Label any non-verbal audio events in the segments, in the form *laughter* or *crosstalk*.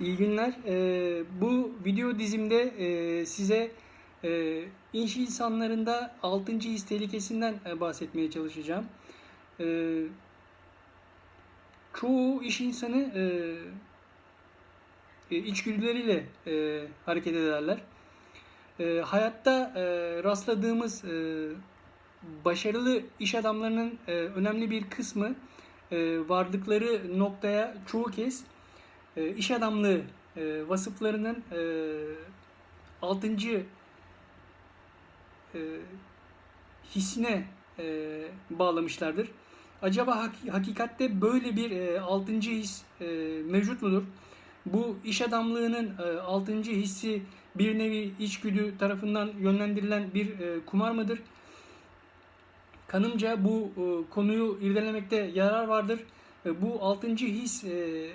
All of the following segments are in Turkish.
İyi günler. Ee, bu video dizimde e, size e, iş insanlarında 6. his tehlikesinden e, bahsetmeye çalışacağım. E, çoğu iş insanı e, e, içgüdüleriyle e, hareket ederler. E, hayatta e, rastladığımız e, başarılı iş adamlarının e, önemli bir kısmı e, vardıkları noktaya çoğu kez e, iş adamlığı e, vasıflarının e, 6. E, hissine e, bağlamışlardır. Acaba hak- hakikatte böyle bir e, 6. his e, mevcut mudur? Bu iş adamlığının e, 6. hissi bir nevi içgüdü tarafından yönlendirilen bir e, kumar mıdır? Kanımca bu e, konuyu irdelemekte yarar vardır. E, bu 6. his e,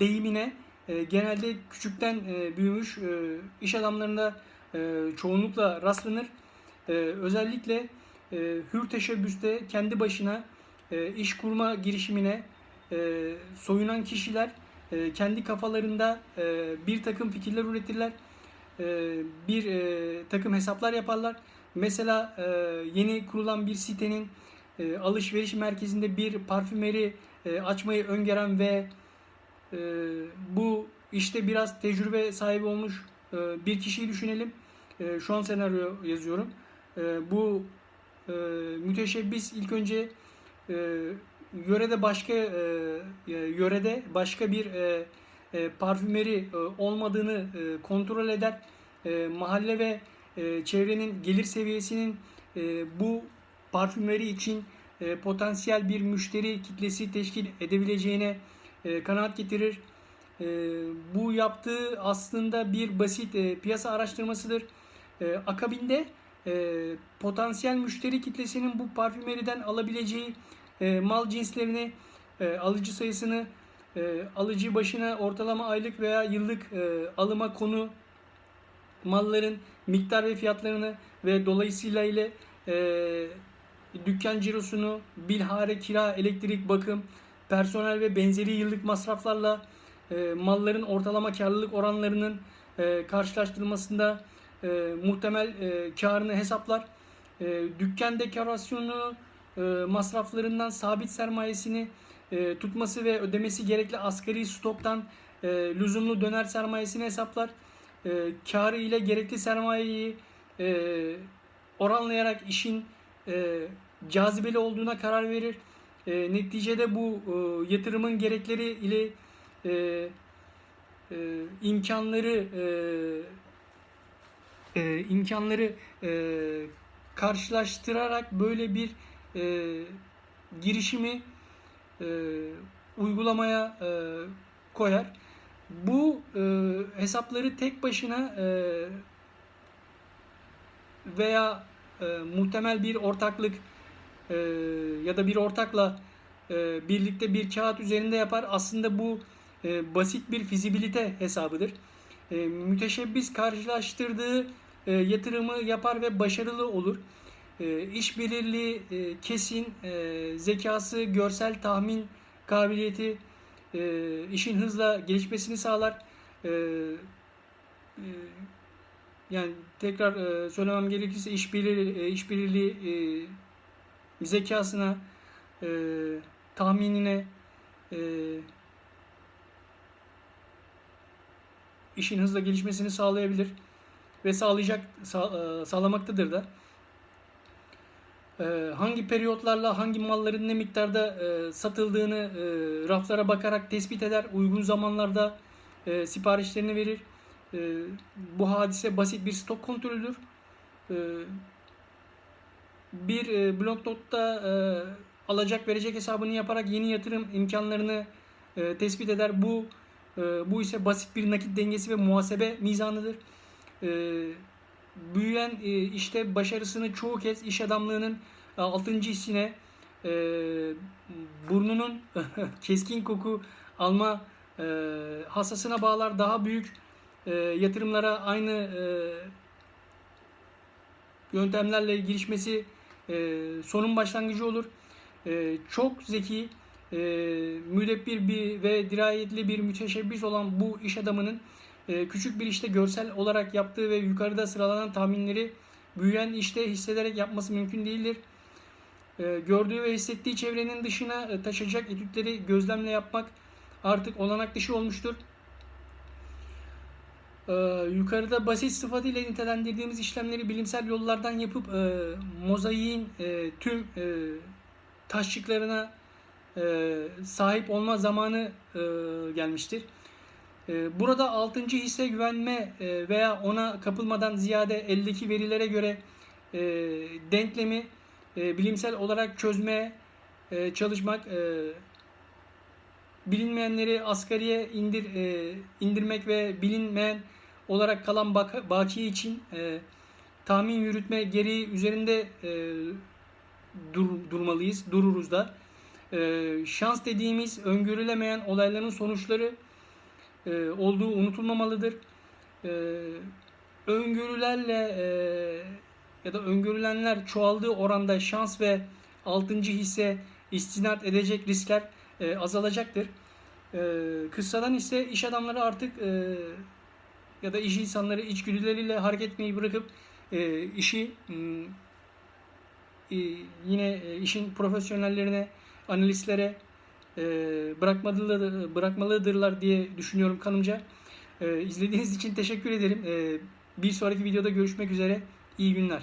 deyimine e, genelde küçükten e, büyümüş e, iş adamlarında e, çoğunlukla rastlanır. E, özellikle e, hür teşebbüste kendi başına e, iş kurma girişimine e, soyunan kişiler e, kendi kafalarında e, bir takım fikirler üretirler. E, bir e, takım hesaplar yaparlar. Mesela e, yeni kurulan bir sitenin e, alışveriş merkezinde bir parfümeri e, açmayı öngören ve ee, bu işte biraz tecrübe sahibi olmuş e, bir kişiyi düşünelim. E, şu an senaryo yazıyorum. E, bu e, müteşebbis ilk önce e, yörede başka e, e, yörede başka bir e, e, parfümeri e, olmadığını e, kontrol eder. E, mahalle ve e, çevrenin gelir seviyesinin e, bu parfümeri için e, potansiyel bir müşteri kitlesi teşkil edebileceğine e, kanaat getirir. E, bu yaptığı aslında bir basit e, piyasa araştırmasıdır. E, akabinde e, potansiyel müşteri kitlesinin bu parfümeriden alabileceği e, mal cinslerini, e, alıcı sayısını, e, alıcı başına ortalama aylık veya yıllık e, alıma konu malların miktar ve fiyatlarını ve dolayısıyla ile e, dükkan cirosunu, bilhare, kira, elektrik, bakım, personel ve benzeri yıllık masraflarla e, malların ortalama karlılık oranlarının e, karşılaştırılmasında e, muhtemel e, karını hesaplar. E, dükkan dekorasyonu e, masraflarından sabit sermayesini e, tutması ve ödemesi gerekli asgari stoktan e, lüzumlu döner sermayesini hesaplar. E, karı ile gerekli sermayeyi e, oranlayarak işin e, cazibeli olduğuna karar verir. E, neticede bu e, yatırımın gerekleri ile e, e, imkanları e, e, imkanları e, karşılaştırarak böyle bir e, girişimi e, uygulamaya e, koyar. Bu e, hesapları tek başına e, veya e, muhtemel bir ortaklık e, ya da bir ortakla e, birlikte bir kağıt üzerinde yapar. Aslında bu e, basit bir fizibilite hesabıdır. E, müteşebbis karşılaştırdığı e, yatırımı yapar ve başarılı olur. E, işbirliği e, kesin, e, zekası, görsel tahmin kabiliyeti e, işin hızla gelişmesini sağlar. E, e, yani tekrar e, söylemem gerekirse işbirliği, e, işbirliği e, zekasına, e, tahminine, e, işin hızla gelişmesini sağlayabilir ve sağlayacak sağ, e, sağlamaktadır da. E, hangi periyotlarla hangi malların ne miktarda e, satıldığını e, raflara bakarak tespit eder. Uygun zamanlarda e, siparişlerini verir. E, bu hadise basit bir stok kontrolüdür. E, bir e, bloknotta e, alacak verecek hesabını yaparak yeni yatırım imkanlarını e, tespit eder. Bu e, bu ise basit bir nakit dengesi ve muhasebe mizanıdır. E, büyüyen e, işte başarısını çoğu kez iş adamlığının e, 6. hissine e, burnunun *laughs* keskin koku alma e, hassasına bağlar. Daha büyük e, yatırımlara aynı e, yöntemlerle girişmesi e, sonun başlangıcı olur. E, çok zeki, e, müdebbir bir ve dirayetli bir müteşebbis olan bu iş adamının e, küçük bir işte görsel olarak yaptığı ve yukarıda sıralanan tahminleri büyüyen işte hissederek yapması mümkün değildir. E, gördüğü ve hissettiği çevrenin dışına e, taşıyacak etütleri gözlemle yapmak artık olanak dışı olmuştur. Ee, yukarıda basit sıfatıyla nitelendirdiğimiz işlemleri bilimsel yollardan yapıp e, mozaiğin e, tüm e, taşçıklarına e, sahip olma zamanı e, gelmiştir. E, burada altıncı hisse güvenme e, veya ona kapılmadan ziyade eldeki verilere göre e, denklemi e, bilimsel olarak çözmeye e, çalışmak, e, bilinmeyenleri asgariye indir e, indirmek ve bilinmeyen olarak kalan bak- baki için e, tahmin yürütme gereği üzerinde e, dur- durmalıyız, dururuz da. E, şans dediğimiz öngörülemeyen olayların sonuçları e, olduğu unutulmamalıdır. E, öngörülerle e, ya da öngörülenler çoğaldığı oranda şans ve altıncı hisse istinat edecek riskler e, azalacaktır. E, kıssadan ise iş adamları artık e, ya da iş insanları içgüdüleriyle hareket etmeyi bırakıp e, işi e, yine işin profesyonellerine, analistlere e, bırakmalıdır, bırakmalıdırlar diye düşünüyorum kanımca. E, izlediğiniz için teşekkür ederim. E, bir sonraki videoda görüşmek üzere. İyi günler.